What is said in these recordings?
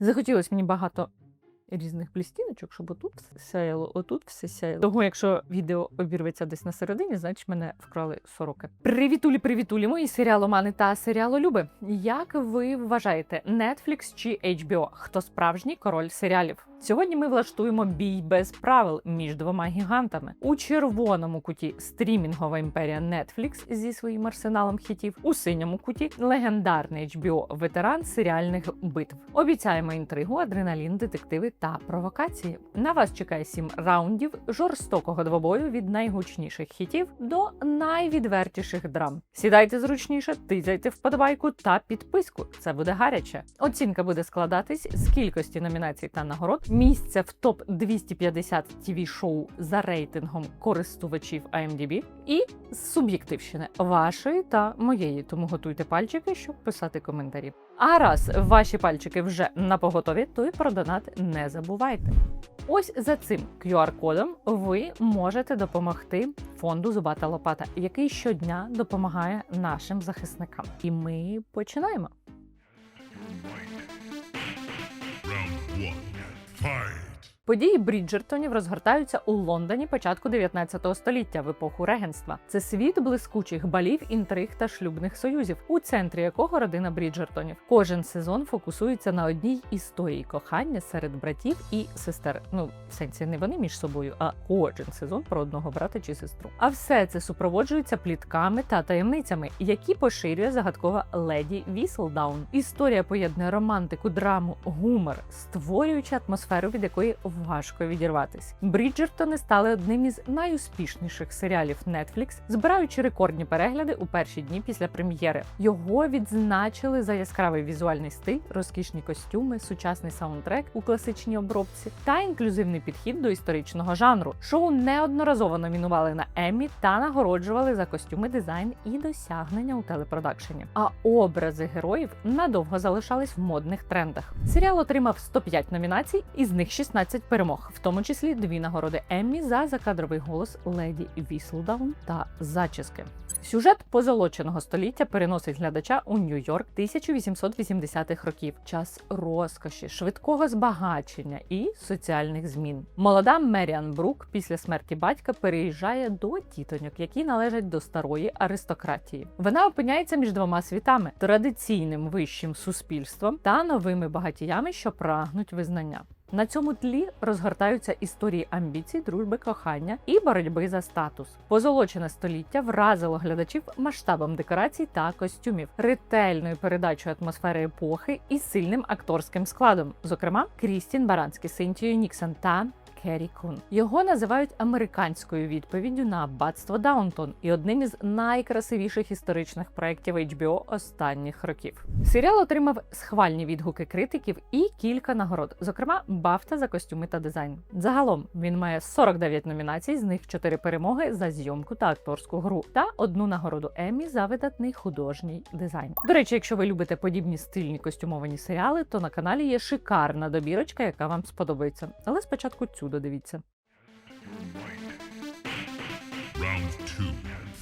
Захотілося мені багато різних блістіночок, щоб отут все сяяло, отут все сяяло. Тому, якщо відео обірветься десь на середині, значить мене вкрали сороки. Привітулі, привітулі, мої серіаломани та серіалолюби. Як ви вважаєте, Netflix чи HBO? Хто справжній король серіалів? Сьогодні ми влаштуємо бій без правил між двома гігантами. У червоному куті стрімінгова імперія Netflix зі своїм арсеналом хітів. У синьому куті легендарний HBO ветеран серіальних битв. Обіцяємо інтригу, адреналін, детективи та провокації. На вас чекає сім раундів жорстокого двобою від найгучніших хітів до найвідвертіших драм. Сідайте зручніше, тизяйте вподобайку та підписку. Це буде гаряче. Оцінка буде складатись з кількості номінацій та нагород, місця в топ 250 tv шоу за рейтингом користувачів IMDb і з суб'єктивщини вашої та моєї. Тому готуйте пальчики, щоб писати коментарі. А раз ваші пальчики вже на поготові, то і про донат не забувайте. Ось за цим QR-кодом ви можете допомогти фонду Зубата Лопата, який щодня допомагає нашим захисникам. І ми починаємо. Події Бріджертонів розгортаються у Лондоні початку 19 століття в епоху регенства. Це світ блискучих балів, інтриг та шлюбних союзів, у центрі якого родина Бріджертонів. Кожен сезон фокусується на одній історії кохання серед братів і сестер. Ну, в сенсі не вони між собою, а кожен сезон про одного брата чи сестру. А все це супроводжується плітками та таємницями, які поширює загадкова леді Віселдаун. Історія поєднує романтику, драму, гумор, створюючи атмосферу, від якої важко відірватись. Бріджертони стали одним із найуспішніших серіалів Netflix, збираючи рекордні перегляди у перші дні після прем'єри. Його відзначили за яскравий візуальний стиль, розкішні костюми, сучасний саундтрек у класичній обробці та інклюзивний підхід до історичного жанру. Шоу неодноразово номінували на Еммі та нагороджували за костюми, дизайн і досягнення у телепродакшені. А образи героїв надовго залишались в модних трендах. Серіал отримав 105 номінацій, із них 16 перемог, в тому числі дві нагороди Еммі за закадровий голос леді Віслдаун та зачіски. Сюжет позолоченого століття переносить глядача у Нью-Йорк 1880-х років, час розкоші, швидкого збагачення і соціальних змін. Молода Меріан Брук після смерті батька переїжджає до тітоньок, які належать до старої аристократії. Вона опиняється між двома світами: традиційним вищим суспільством та новими багатіями, що прагнуть визнання. На цьому тлі розгортаються історії амбіцій, дружби, кохання і боротьби за статус. Позолочене століття вразило глядачів масштабом декорацій та костюмів, ретельною передачою атмосфери епохи і сильним акторським складом, зокрема Крістін Баранський, Синтію Ніксон та Керрі Кун. Його називають американською відповіддю на аббатство Даунтон і одним із найкрасивіших історичних проєктів HBO останніх років. Серіал отримав схвальні відгуки критиків і кілька нагород, зокрема Бафта за костюми та дизайн. Загалом він має 49 номінацій, з них 4 перемоги за зйомку та акторську гру, та одну нагороду Еммі за видатний художній дизайн. До речі, якщо ви любите подібні стильні костюмовані серіали, то на каналі є шикарна добірочка, яка вам сподобається. Але спочатку цю додивіться. Round two.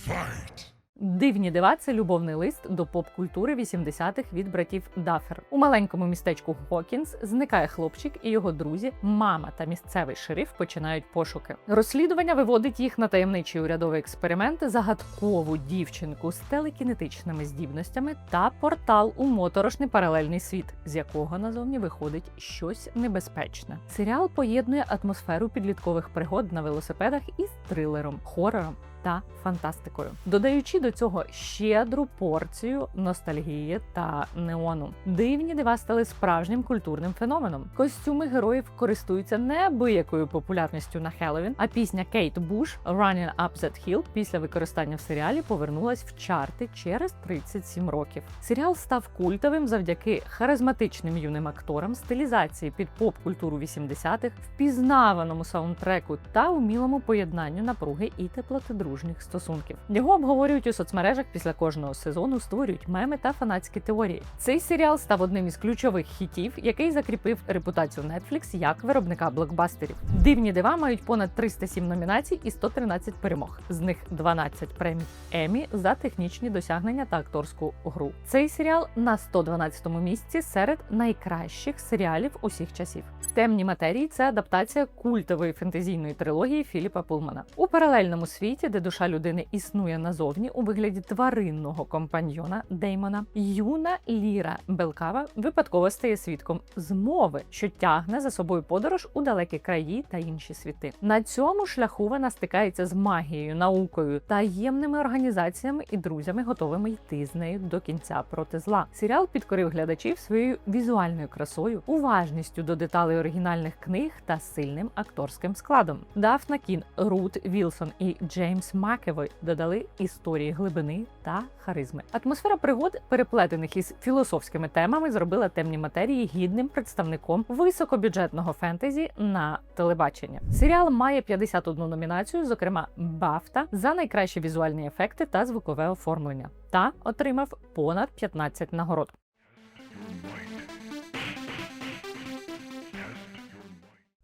Fight. Дивні дива це любовний лист до поп-культури 80-х від братів Дафер. У маленькому містечку Хокінс зникає хлопчик і його друзі, мама та місцевий шериф починають пошуки. Розслідування виводить їх на таємничий урядовий експеримент, загадкову дівчинку з телекінетичними здібностями та портал у моторошний паралельний світ, з якого назовні виходить щось небезпечне. Серіал поєднує атмосферу підліткових пригод на велосипедах із трилером, хорором та фантастикою, додаючи до цього щедру порцію ностальгії та неону. Дивні дива стали справжнім культурним феноменом. Костюми героїв користуються неабиякою популярністю на Хеллоуін, а пісня Кейт Буш «Running Up That Hill» після використання в серіалі повернулась в чарти через 37 років. Серіал став культовим завдяки харизматичним юним акторам, стилізації під поп-культуру 80-х, впізнаваному саундтреку та умілому поєднанню напруги і теплоти дружби дружніх стосунків. Його обговорюють у соцмережах після кожного сезону, створюють меми та фанатські теорії. Цей серіал став одним із ключових хітів, який закріпив репутацію Netflix як виробника блокбастерів. Дивні дива мають понад 307 номінацій і 113 перемог. З них 12 премій Емі за технічні досягнення та акторську гру. Цей серіал на 112-му місці серед найкращих серіалів усіх часів. Темні матерії це адаптація культової фентезійної трилогії Філіпа Пулмана у паралельному світі, де душа людини існує назовні у вигляді тваринного компаньйона Деймона. Юна Ліра Белкава випадково стає свідком змови, що тягне за собою подорож у далекі краї та інші світи. На цьому шляху вона стикається з магією, наукою, таємними організаціями і друзями, готовими йти з нею до кінця проти зла. Серіал підкорив глядачів своєю візуальною красою, уважністю до деталей оригінальних книг та сильним акторським складом. Дафна Кін, Рут Вілсон і Джеймс Макевой додали історії глибини та харизми. Атмосфера пригод, переплетених із філософськими темами, зробила темні матерії гідним представником високобюджетного фентезі на телебачення. Серіал має 51 номінацію, зокрема Бафта за найкращі візуальні ефекти та звукове оформлення, та отримав понад 15 нагород.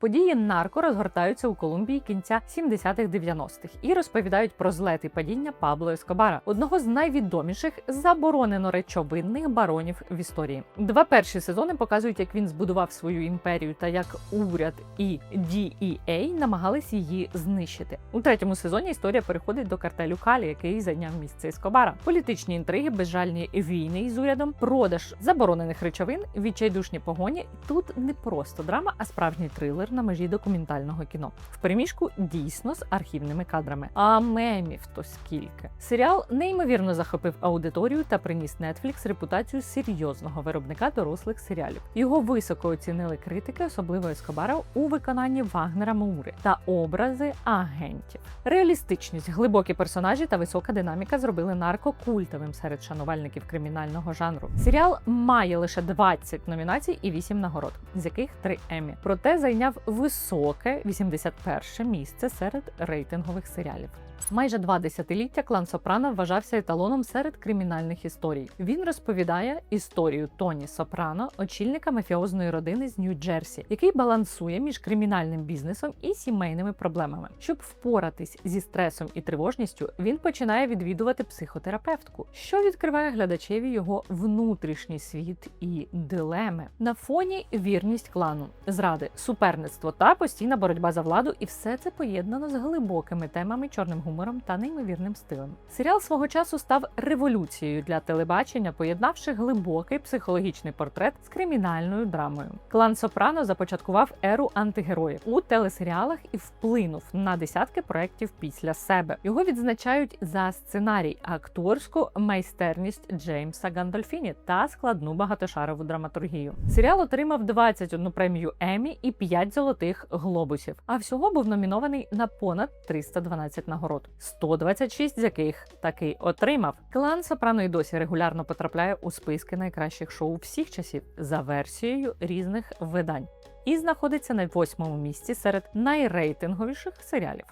Події нарко розгортаються у Колумбії кінця 70-х-90-х і розповідають про злет і падіння Пабло Ескобара, одного з найвідоміших заборонено речовинних баронів в історії. Два перші сезони показують, як він збудував свою імперію та як уряд і DEA намагались її знищити. У третьому сезоні історія переходить до картелю Калі, який зайняв місце Ескобара. Політичні інтриги, безжальні війни із урядом, продаж заборонених речовин, відчайдушні погоні. Тут не просто драма, а справжній трилер на межі документального кіно. В переміжку дійсно з архівними кадрами. А мемів то скільки. Серіал неймовірно захопив аудиторію та приніс Netflix репутацію серйозного виробника дорослих серіалів. Його високо оцінили критики, особливо Ескобара, у виконанні Вагнера Маури та образи агентів. Реалістичність, глибокі персонажі та висока динаміка зробили нарко культовим серед шанувальників кримінального жанру. Серіал має лише 20 номінацій і 8 нагород, з яких 3 Еммі. Проте зайняв високе 81 місце серед рейтингових серіалів. Майже два десятиліття клан Сопрано вважався еталоном серед кримінальних історій. Він розповідає історію Тоні Сопрано, очільника мафіозної родини з Нью-Джерсі, який балансує між кримінальним бізнесом і сімейними проблемами. Щоб впоратись зі стресом і тривожністю, він починає відвідувати психотерапевтку, що відкриває глядачеві його внутрішній світ і дилеми. На фоні вірність клану, зради, суперництво та постійна боротьба за владу, і все це поєднано з глибокими темами, чорним гумором та неймовірним стилем. Серіал свого часу став революцією для телебачення, поєднавши глибокий психологічний портрет з кримінальною драмою. Клан Сопрано започаткував еру антигероїв у телесеріалах і вплинув на десятки проєктів після себе. Його відзначають за сценарій, акторську майстерність Джеймса Гандольфіні та складну багатошарову драматургію. Серіал отримав 21 премію Еммі і 5 золотих глобусів. А всього був номінований на понад 312 нагород, 126 з яких таки отримав. Клан Сопрано й досі регулярно потрапляє у списки найкращих шоу всіх часів за версією різних видань. І знаходиться на восьмому місці серед найрейтинговіших серіалів.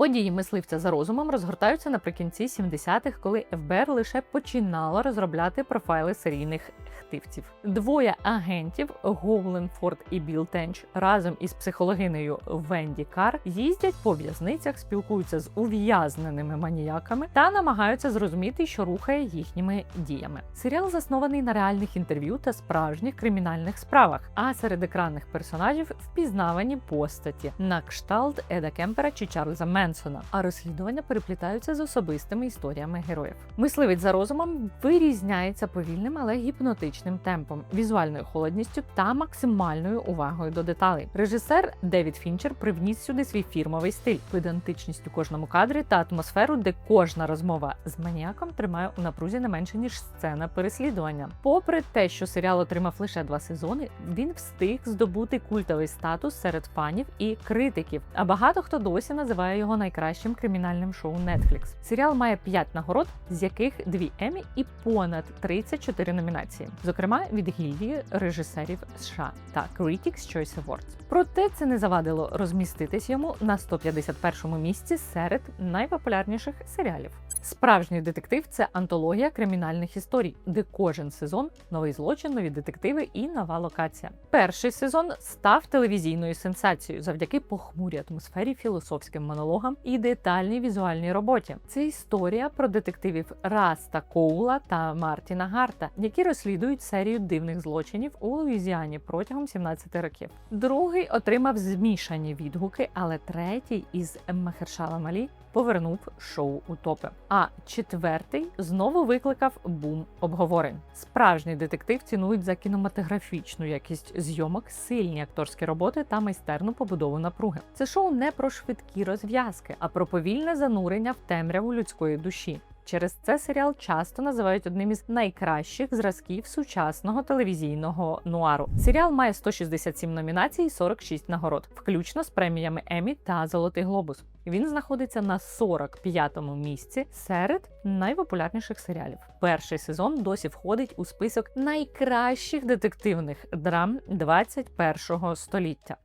Події мисливця за розумом розгортаються наприкінці 70-х, коли ФБР лише починало розробляти профайли серійних хтивців. Двоє агентів Гоулен Форд і Біл Тенч разом із психологинею Венді Кар їздять по в'язницях, спілкуються з ув'язненими маніяками та намагаються зрозуміти, що рухає їхніми діями. Серіал заснований на реальних інтерв'ю та справжніх кримінальних справах. А серед екранних персонажів впізнавані постаті на кшталт Еда Кемпера чи Чарльза Менсона. А розслідування переплітаються з особистими історіями героїв. Мисливець за розумом вирізняється повільним, але гіпнотичним темпом, візуальною холодністю та максимальною увагою до деталей. Режисер Девід Фінчер привніс сюди свій фірмовий стиль, педантичність у кожному кадрі та атмосферу, де кожна розмова з маніяком тримає у напрузі не менше ніж сцена переслідування. Попри те, що серіал отримав лише два сезони, він встиг здобути культовий статус серед фанів і критиків. А багато хто досі називає його найкращим кримінальним шоу Netflix. Серіал має 5 нагород, з яких 2 Еммі і понад 34 номінації, зокрема від гільдії режисерів США та Critics' Choice Awards. Проте це не завадило розміститись йому на 151-му місці серед найпопулярніших серіалів. Справжній детектив це антологія кримінальних історій, де кожен сезон новий злочин, нові детективи і нова локація. Перший сезон став телевізійною сенсацією завдяки похмурій атмосфері, філософським монологам і детальній візуальній роботі. Це історія про детективів Раста Коула та Мартіна Гарта, які розслідують серію дивних злочинів у Луїзіані протягом 17 років. Другий отримав змішані відгуки, але третій із Махершала Малі повернув шоу у топи. А четвертий знову викликав бум обговорень. Справжній детектив цінують за кінематографічну якість зйомок, сильні акторські роботи та майстерну побудову напруги. Це шоу не про швидкі розв'язки, а про повільне занурення в темряву людської душі. Через це серіал часто називають одним із найкращих зразків сучасного телевізійного нуару. Серіал має 167 номінацій і 46 нагород, включно з преміями Еммі та Золотий Глобус. Він знаходиться на 45-му місці серед найпопулярніших серіалів. Перший сезон досі входить у список найкращих детективних драм 21-го століття.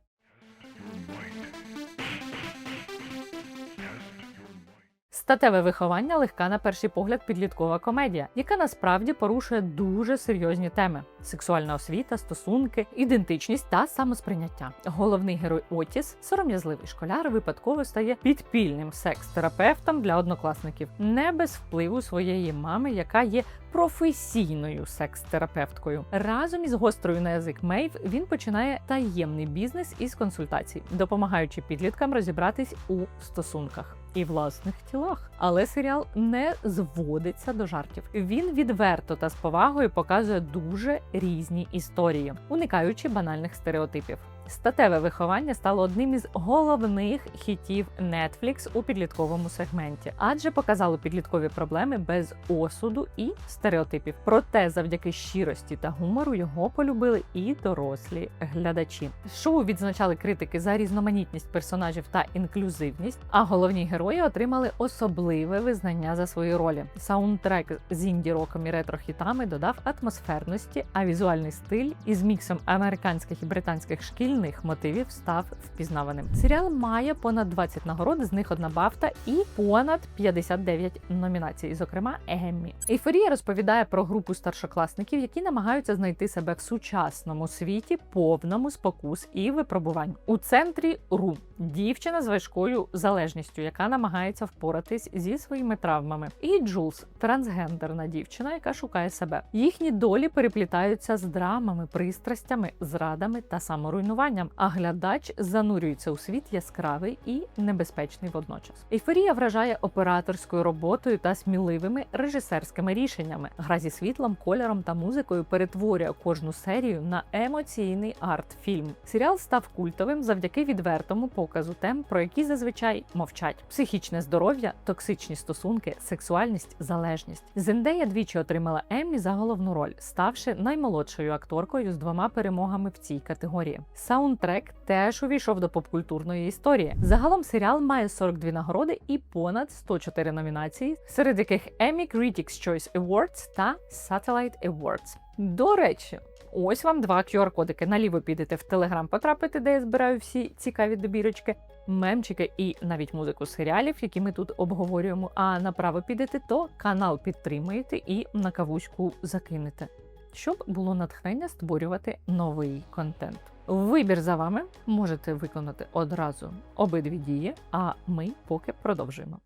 Статеве виховання легка на перший погляд підліткова комедія, яка насправді порушує дуже серйозні теми: сексуальна освіта, стосунки, ідентичність та самосприйняття. Головний герой Отіс, сором'язливий школяр, випадково стає підпільним секс-терапевтом для однокласників, не без впливу своєї мами, яка є професійною секс-терапевткою. Разом із гострою на язик Мейв він починає таємний бізнес із консультацій, допомагаючи підліткам розібратись у стосунках і власних тілах. Але серіал не зводиться до жартів. Він відверто та з повагою показує дуже різні історії, уникаючи банальних стереотипів. Статеве виховання стало одним із головних хітів Netflix у підлітковому сегменті, адже показало підліткові проблеми без осуду і стереотипів. Проте, завдяки щирості та гумору його полюбили і дорослі глядачі. Шоу відзначали критики за різноманітність персонажів та інклюзивність. А головні герої отримали особливе визнання за свої ролі. Саундтрек з інді-роком і ретро-хітами додав атмосферності, а візуальний стиль із міксом американських і британських шкільних мотивів став впізнаваним. Серіал має понад 20 нагород, з них одна бафта і понад 59 номінацій, зокрема Еммі. Ейфорія розповідає про групу старшокласників, які намагаються знайти себе в сучасному світі, повному спокус і випробувань. У центрі Ру дівчина з важкою залежністю, яка намагається впоратись зі своїми травмами, і Джулс трансгендерна дівчина, яка шукає себе. Їхні долі переплітаються з драмами, пристрастями, зрадами та саморуйнуванням. А глядач занурюється у світ яскравий і небезпечний водночас. Ейфорія вражає операторською роботою та сміливими режисерськими рішеннями. Гра зі світлом, кольором та музикою перетворює кожну серію на емоційний арт-фільм. Серіал став культовим завдяки відвертому показу тем, про які зазвичай мовчать: психічне здоров'я, токсичні стосунки, сексуальність, залежність. Зендея двічі отримала Еммі за головну роль, ставши наймолодшою акторкою з двома перемогами в цій категорії. Саундтрек теж увійшов до попкультурної історії. Загалом серіал має 42 нагороди і понад 104 номінації, серед яких Emmy Critics' Choice Awards та Satellite Awards. До речі, ось вам два QR-кодики. Наліво підете в Телеграм, потрапите, де я збираю всі цікаві добірочки, мемчики і навіть музику серіалів, які ми тут обговорюємо. А направо підете, то канал підтримуєте і на кавуську закинете, щоб було натхнення створювати новий контент. Вибір за вами можете виконати одразу обидві дії, а ми поки продовжуємо.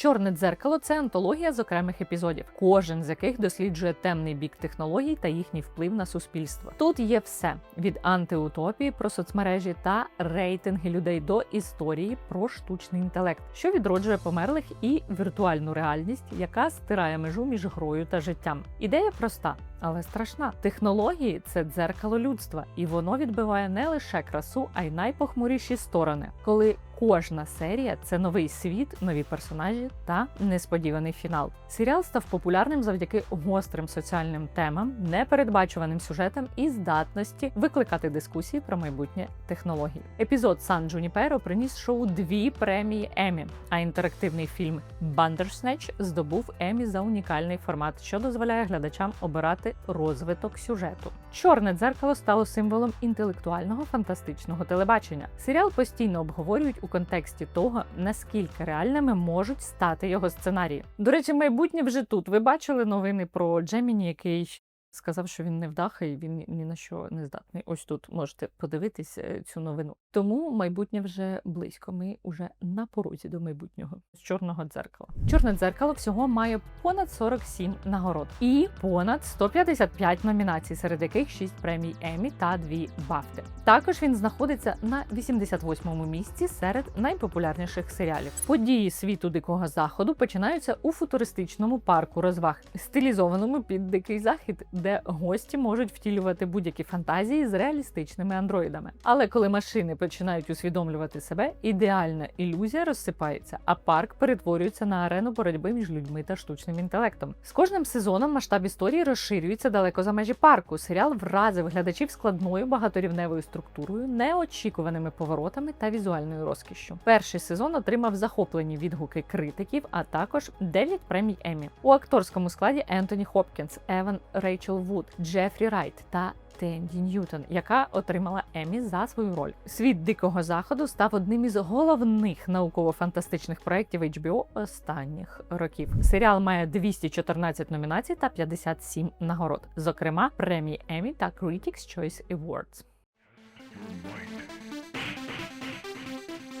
Чорне дзеркало це антологія з окремих епізодів, кожен з яких досліджує темний бік технологій та їхній вплив на суспільство. Тут є все від антиутопії про соцмережі та рейтинги людей до історії про штучний інтелект, що відроджує померлих і віртуальну реальність, яка стирає межу між грою та життям. Ідея проста: але страшна. Технології це дзеркало людства, і воно відбиває не лише красу, а й найпохмуріші сторони, коли кожна серія це новий світ, нові персонажі та несподіваний фінал. Серіал став популярним завдяки гострим соціальним темам, непередбачуваним сюжетам і здатності викликати дискусії про майбутнє технології. Епізод Сан Джуніперо приніс шоу дві премії Емі, а інтерактивний фільм Bandersnatch здобув Емі за унікальний формат, що дозволяє глядачам обирати розвиток сюжету. Чорне дзеркало стало символом інтелектуального фантастичного телебачення. Серіал постійно обговорюють у контексті того, наскільки реальними можуть стати його сценарії. До речі, майбутнє вже тут. Ви бачили новини про Джеміні, який сказав, що він не вдаха і він ні- на що не здатний. Ось тут можете подивитись е, цю новину. Тому майбутнє вже близько. Ми вже на порозі до майбутнього з чорного дзеркала. Чорне дзеркало всього має понад 47 нагород і понад 155 номінацій, серед яких 6 премій Емі та 2 Бафти. Також він знаходиться на 88-му місці серед найпопулярніших серіалів. Події світу дикого заходу починаються у футуристичному парку розваг, стилізованому під дикий захід, де гості можуть втілювати будь-які фантазії з реалістичними андроїдами. Але коли машини починають усвідомлювати себе, ідеальна ілюзія розсипається, а парк перетворюється на арену боротьби між людьми та штучним інтелектом. З кожним сезоном масштаб історії розширюється далеко за межі парку. Серіал вразив глядачів складною багаторівневою структурою, неочікуваними поворотами та візуальною розкішшю. Перший сезон отримав захоплені відгуки критиків, а також 9 премій Еммі. У акторському складі Ентоні Хопкінс, Еван Рейчел Вуд, Джефрі Райт та Тенді Ньютон, яка отримала Еммі за свою роль. Світ дикого заходу став одним із головних науково-фантастичних проєктів HBO останніх років. Серіал має 214 номінацій та 57 нагород, зокрема премії Еммі та Critics' Choice Awards.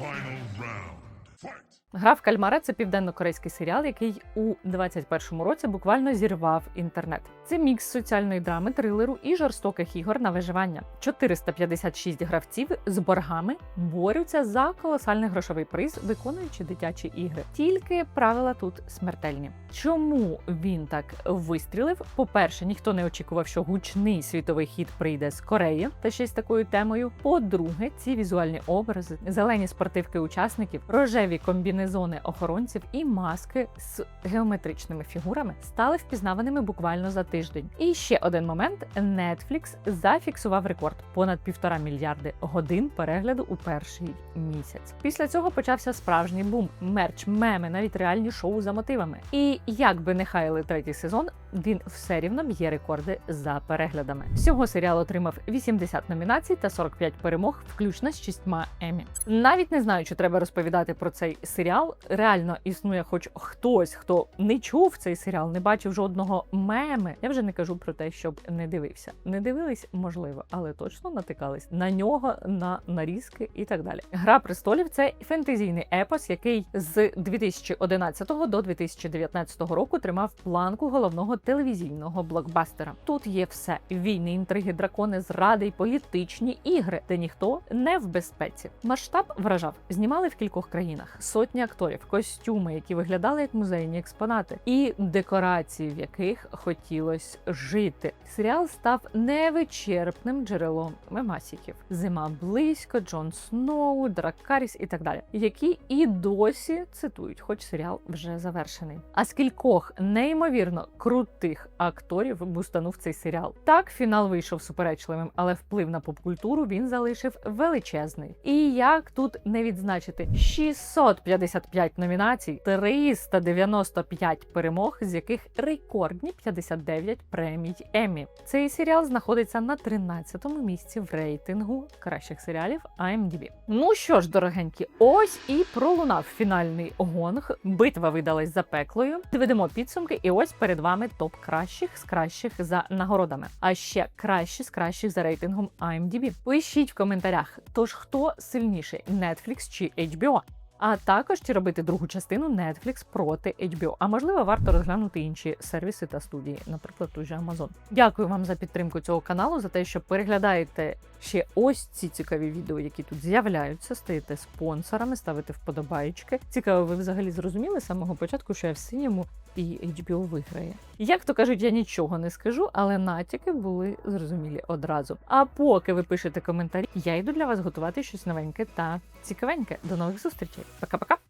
Final round. Гра в кальмара це південно-корейський серіал, який у 21-му році буквально зірвав інтернет. Це мікс соціальної драми, трилеру і жорстоких ігор на виживання. 456 гравців з боргами борються за колосальний грошовий приз, виконуючи дитячі ігри. Тільки правила тут смертельні. Чому він так вистрілив? По-перше, ніхто не очікував, що гучний світовий хіт прийде з Кореї та ще з такою темою. По-друге, ці візуальні образи, зелені спортивки учасників, рожеві комбінезони охоронців і маски з геометричними фігурами стали впізнаваними буквально за тиждень. І ще один момент: Netflix зафіксував рекорд понад півтора мільярди годин перегляду у перший місяць. Після цього почався справжній бум, мерч, меми, навіть реальні шоу за мотивами. І як би не хаяли третій сезон, він все рівно б'є рекорди за переглядами. Всього серіал отримав 80 номінацій та 45 перемог, включно з шістьма Емі. Навіть не знаю, чи треба розповідати про цей серіал. Реально існує, хоч хтось, хто не чув цей серіал, не бачив жодного меми. Я вже не кажу про те, щоб не дивився. Не дивились, можливо, але точно натикались на нього, на нарізки і так далі. Гра престолів це фентезійний епос, який з 2011 до 2019 року тримав планку головного телевізійного блокбастера. Тут є все: війни, інтриги, дракони, зради й політичні ігри, де ніхто не в безпеці. Масштаб вражав. Знімали в кількох країнах сотні акторів, костюми, які виглядали як музейні експонати, і декорації, в яких хотілось жити. Серіал став невичерпним джерелом мемасіків. Зима близько, Джон Сноу, Драккаріс і так далі, які і досі цитують, хоч серіал вже завершений. А з кількох неймовірно крутих акторів бустанув цей серіал. Так, фінал вийшов суперечливим, але вплив на попкультуру він залишив величезний. І як тут не відзначити 655 номінацій, 395 перемог, з яких рекордні 59 премій Еммі. Цей серіал знаходиться на 13-му місці в рейтингу кращих серіалів IMDb. Ну що ж, дорогенькі, ось і пролунав фінальний гонг. Битва видалась запеклою. Доведемо підсумки, і ось перед вами топ кращих з кращих за нагородами. А ще кращі з кращих за рейтингом IMDb. Пишіть в коментарях, тож хто сильніший Netflix чи HBO? А також чи робити другу частину Netflix проти HBO. А можливо, варто розглянути інші сервіси та студії, наприклад, ту же Amazon. Дякую вам за підтримку цього каналу, за те, що переглядаєте ще ось ці цікаві відео, які тут з'являються. Стаєте спонсорами, ставите вподобайки. Цікаво, ви взагалі зрозуміли з самого початку, що я в синьому і HBO виграє. Як то кажуть, я нічого не скажу, але натяки були зрозумілі одразу. А поки ви пишете коментарі, я йду для вас готувати щось новеньке та цікавеньке. До нових зустрічей. Пока-пока!